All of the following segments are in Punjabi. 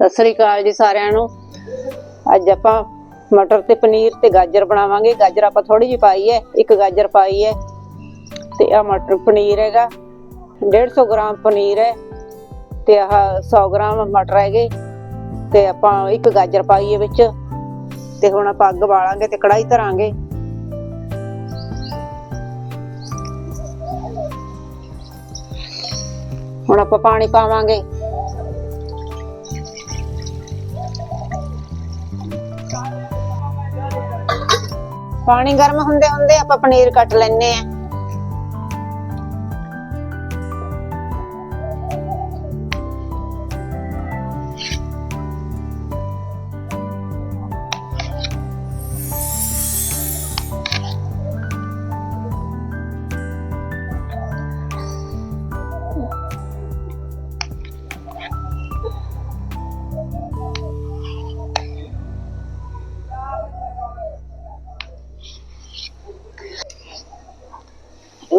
ਸਤਿ ਸ੍ਰੀ ਅਕਾਲ ਜੀ ਸਾਰਿਆਂ ਨੂੰ। ਅੱਜ ਆਪਾਂ ਮਟਰ ਤੇ ਪਨੀਰ ਤੇ ਗਾਜਰ ਬਣਾਵਾਂਗੇ। ਗਾਜਰ ਆਪਾਂ ਥੋੜੀ ਜਿਹੀ ਪਾਈ ਹੈ, ਇੱਕ ਗਾਜਰ ਪਾਈ ਹੈ। ਤੇ ਆ ਮਟਰ ਪਨੀਰ ਹੈਗਾ 150 ਗ੍ਰਾਮ ਪਨੀਰ ਹੈ। ਤੇ ਆਹ 100 ਗ੍ਰਾਮ ਮਟਰ ਹੈਗੇ। ਤੇ ਆਪਾਂ ਇੱਕ ਗਾਜਰ ਪਾਈ ਹੈ ਵਿੱਚ। ਤੇ ਹੁਣ ਆਪਾਂ ਅੱਗ ਬਾਲਾਂਗੇ ਤੇ ਕੜਾਈ ਧਰਾਂਗੇ। ਹੁਣ ਆਪਾਂ ਪਾਣੀ ਪਾਵਾਂਗੇ। ਪਾਣੀ ਗਰਮ ਹੁੰਦੇ ਹੁੰਦੇ ਆਪਾਂ ਪਨੀਰ ਕੱਟ ਲੈਣੇ ਆ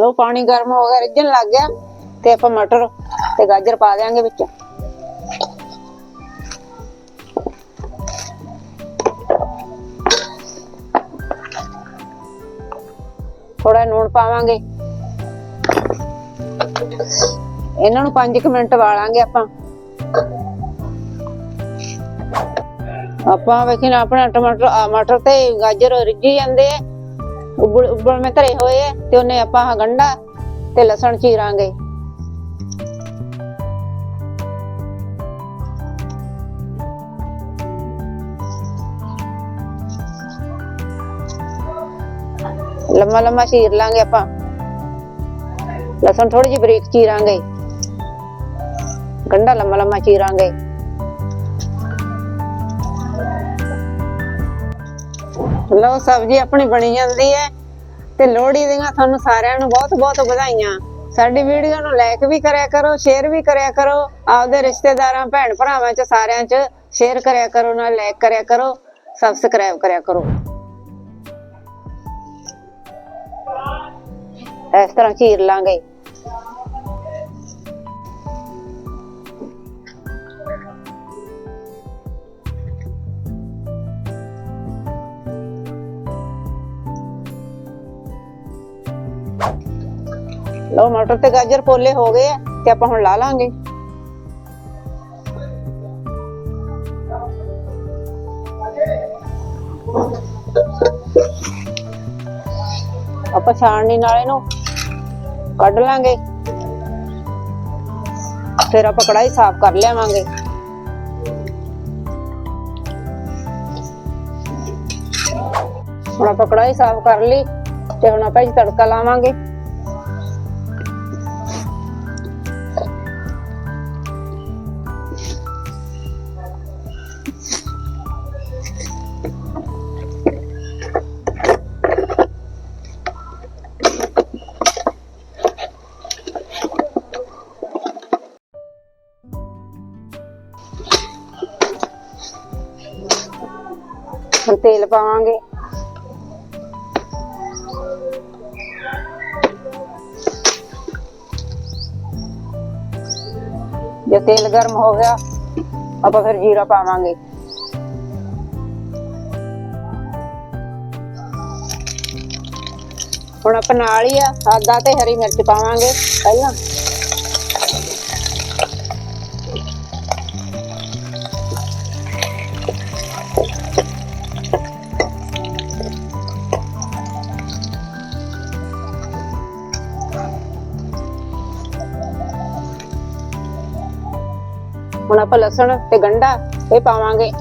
ਲੋ ਪਾਣੀ ਗਰਮ ਹੋ ਗਿਆ, ਰਿੱਝਣ ਲੱਗ ਗਿਆ, ਤੇ ਆਪਾਂ ਮਟਰ ਤੇ ਗਾਜਰ ਪਾ ਦੇਾਂਗੇ ਵਿੱਚ। ਥੋੜਾ ਨੂਣ ਪਾਵਾਂਗੇ। ਇਹਨਾਂ ਨੂੰ 5 ਮਿੰਟ ਵਾਲਾਂਗੇ ਆਪਾਂ। ਆਪਾਂ ਵੇਖਿਆ ਆਪਣਾ ਟਮਾਟਰ ਮਟਰ ਤੇ ਗਾਜਰ ਰਿੱਝੀ ਜਾਂਦੇ ਆ। ਉਬਲ ਉਬਲ ਮੈਂ ਘਰੇ ਹੋਏ ਆ ਤੇ ਉਹਨੇ ਆਪਾਂ ਆਹ ਗੰਢਾ ਤੇ ਲਸਣ ਚੀਰਾਂਗੇ। ਲੰਮਾ ਲੰਮਾ ਚੀਰ ਲਾਂਗੇ ਆਪਾਂ। ਲਸਣ ਥੋੜੀ ਜਿਹੀ ਬਰੀਕ ਚੀਰਾਂਗੇ। ਗੰਢਾ ਲੰਮਾ ਲੰਮਾ ਚੀਰਾਂਗੇ। ਲਓ ਸਬਜ਼ੀ ਆਪਣੀ ਬਣੀ ਜਾਂਦੀ ਹੈ ਤੇ ਲੋਹੜੀ ਦੀਆਂ ਤੁਹਾਨੂੰ ਸਾਰਿਆਂ ਨੂੰ ਬਹੁਤ ਬਹੁਤ ਵਧਾਈਆਂ। ਸਾਡੀ ਵੀਡੀਓ ਨੂੰ ਲਾਈਕ ਵੀ ਕਰਿਆ ਕਰੋ ਸ਼ੇਅਰ ਵੀ ਕਰਿਆ ਕਰੋ, ਆਪਦੇ ਰਿਸ਼ਤੇਦਾਰਾਂ, ਭੈਣ ਭਰਾਵਾਂ ਚ ਸਾਰਿਆਂ ਚ ਸ਼ੇਅਰ ਕਰਿਆ ਕਰੋ, ਨਾਲ ਲਾਈਕ ਕਰਿਆ ਕਰੋ ਸਬਸਕ੍ਰਾਈਬ ਕਰਿਆ ਕਰੋ। ਇਸ ਤਰ੍ਹਾਂ ਚੀਰ ਲਾਂਗੇ। ਲਓ ਮਟਰ ਤੇ ਗਾਜਰ ਪੋਲੇ ਹੋ ਗਏ ਆ ਤੇ ਆਪਾਂ ਹੁਣ ਲਾ ਲਾਂਗੇ। ਆਪਾਂ ਛਾਣਨੀ ਨਾਲ ਇਹਨੂੰ ਕੱਢ ਲਾਂਗੇ। ਫਿਰ ਆਪਾਂ ਕੜਾਈ ਸਾਫ਼ ਕਰ ਲਿਆਵਾਂਗੇ। ਹੁਣ ਆਪਾਂ ਕੜਾਈ ਸਾਫ਼ ਕਰ ਲਈ ਤੇ ਹੁਣ ਆਪਾਂ ਇਹ ਤੜਕਾ ਲਾਵਾਂਗੇ। ਹੁਣ ਤੇਲ ਪਾਵਾਂਗੇ। ਜੇ ਤੇਲ ਗਰਮ ਹੋ ਗਿਆ, ਆਪਾਂ ਫਿਰ ਜੀਰਾ ਪਾਵਾਂਗੇ। ਹੁਣ ਆਪਾਂ ਨਾਲ ਹੀ ਆ ਆਦਾ ਤੇ ਹਰੀ ਮਿਰਚ ਪਾਵਾਂਗੇ, ਪਹਿਲਾਂ। ਆਪਾਂ ਲਸਣ ਤੇ ਗੰਢਾ ਇਹ ਪਾਵਾਂਗੇ।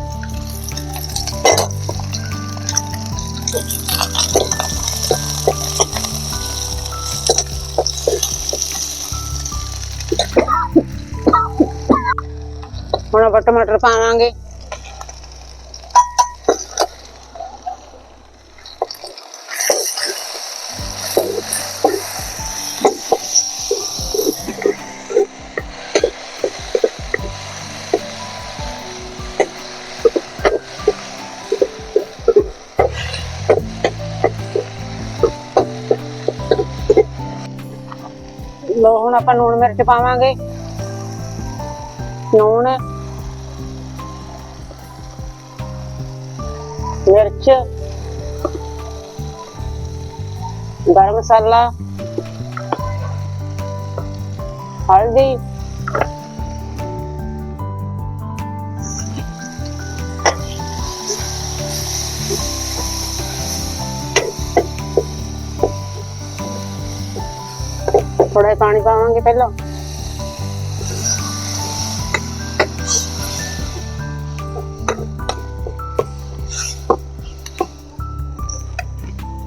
ਹੁਣ ਆਪਾਂ ਟਮਾਟਰ ਪਾਵਾਂਗੇ। ਲੋ ਹੁਣ ਆਪਾਂ ਲੂਣ ਮਿਰਚ ਪਾਵਾਂਗੇ। ਲੂਣ ਮਿਰਚ ਗਰਮ ਮਸਾਲਾ ਹਲਦੀ। ਥੋੜਾ ਜਿਹਾ ਪਾਣੀ ਪਾਵਾਂਗੇ ਪਹਿਲਾਂ।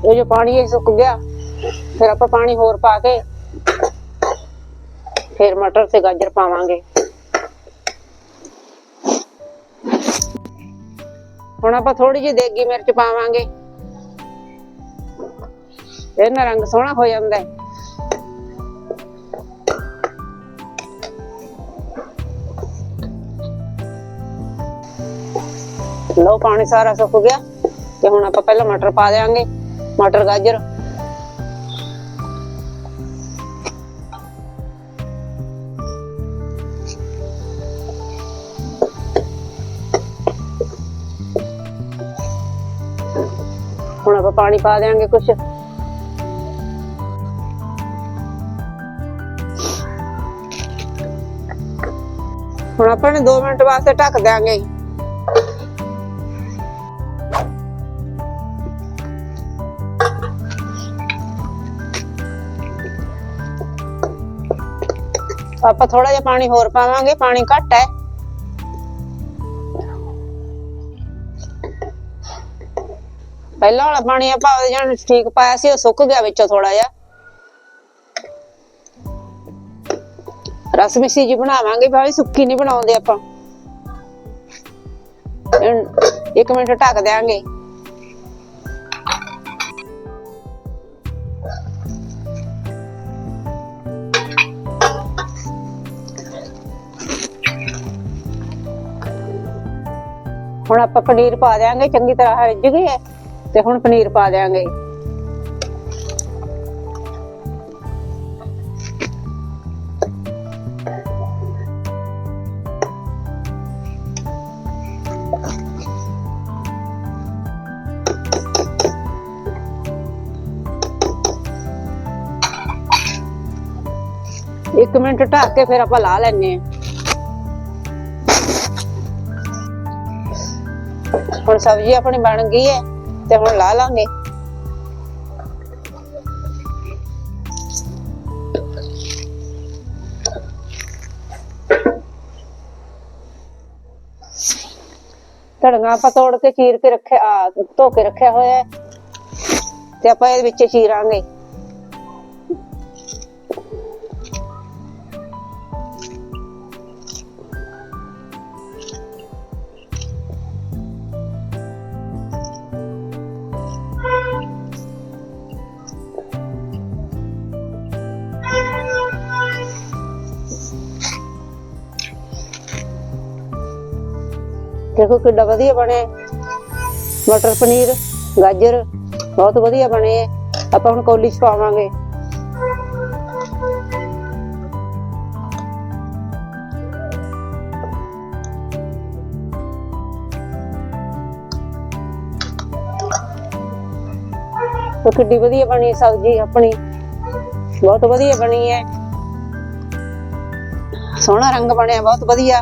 ਇਹ ਜੋ ਪਾਣੀ ਇਹ ਸੁੱਕ ਗਿਆ, ਫਿਰ ਆਪਾਂ ਪਾਣੀ ਹੋਰ ਪਾ ਕੇ ਫਿਰ ਮਟਰ ਤੇ ਗਾਜਰ ਪਾਵਾਂਗੇ। ਹੁਣ ਆਪਾਂ ਥੋੜੀ ਜਿਹੀ ਦੇਗੀ ਮਿਰਚ ਪਾਵਾਂਗੇ। ਇਹਨਾਂ ਰੰਗ ਸੋਹਣਾ ਹੋ ਜਾਂਦਾ ਹੈ। ਲਓ ਪਾਣੀ ਸਾਰਾ ਸੁੱਕ ਗਿਆ ਤੇ ਹੁਣ ਆਪਾਂ ਪਹਿਲਾਂ ਮਟਰ ਪਾ ਦੇਵਾਂਗੇ ਮਟਰ, ਗਾਜਰ। ਹੁਣ ਆਪਾਂ ਪਾਣੀ ਪਾ ਦੇਵਾਂਗੇ ਕੁਛ। ਹੁਣ ਆਪਾਂ ਨੇ 2 ਮਿੰਟ ਵਾਸਤੇ ਢੱਕ ਦਿਆਂਗੇ। ਆਪਾਂ ਥੋੜਾ ਜਿਹਾ ਪਾਣੀ ਹੋਰ ਪਾਵਾਂਗੇ, ਪਾਣੀ ਘੱਟ ਹੈ। ਪਹਿਲਾਂ ਵਾਲਾ ਪਾਣੀ ਆਪਾਂ ਉਹਦੇ ਠੀਕ ਪਾਇਆ ਸੀ, ਉਹ ਸੁੱਕ ਗਿਆ ਵਿੱਚੋਂ ਥੋੜਾ ਜਿਹਾ। ਰਸ ਮਿੱਸੀ ਜੀ ਬਣਾਵਾਂਗੇ, ਭਾਵੇਂ ਸੁੱਕੀ ਨਹੀਂ ਬਣਾਉਂਦੇ ਆਪਾਂ। ਇੱਕ ਮਿੰਟ ਢੱਕ ਦਿਆਂਗੇ। ਹੁਣ ਆਪਾਂ ਪਨੀਰ ਪਾ ਦਿਆਂਗੇ, ਚੰਗੀ ਤਰ੍ਹਾਂ ਰਿੱਝ ਗਈ ਹੈ, ਤੇ ਹੁਣ ਪਨੀਰ ਪਾ ਦਿਆਂਗੇ। ਇੱਕ ਮਿੰਟ ਢੱਕ ਕੇ ਫਿਰ ਆਪਾਂ ਲਾ ਲੈਣੇ ਆ ਹੁਣ ਸਬਜ਼ੀ ਆਪਣੀ ਬਣ ਗਈ ਹੈ ਤੇ ਹੁਣ ਲਾ ਲਾਂਗੇ। ਤੜਗਾ ਆਪਾਂ ਤੋੜ ਕੇ ਚੀਰ ਕੇ ਰੱਖਿਆ ਆ ਧੋ ਕੇ ਰੱਖਿਆ ਹੋਇਆ ਤੇ ਆਪਾਂ ਇਹਦੇ ਵਿੱਚ ਚੀਰਾਂਗੇ। ਦੇਖੋ ਕਿੱਡਾ ਵਧੀਆ ਬਣਿਆ ਮਟਰ ਪਨੀਰ, ਗਾਜਰ ਬਹੁਤ ਵਧੀਆ ਬਣੇ। ਹੈ। ਆਪਾਂ ਹੁਣ ਕੋਲੀ ਚ ਪਾਵਾਂਗੇ। ਉਹ ਕਿੱਡੀ ਵਧੀਆ ਬਣੀ ਸਬਜ਼ੀ ਆਪਣੀ। ਬਹੁਤ ਵਧੀਆ ਬਣੀ ਹੈ। ਸੋਹਣਾ ਰੰਗ ਬਣਿਆ, ਬਹੁਤ ਵਧੀਆ।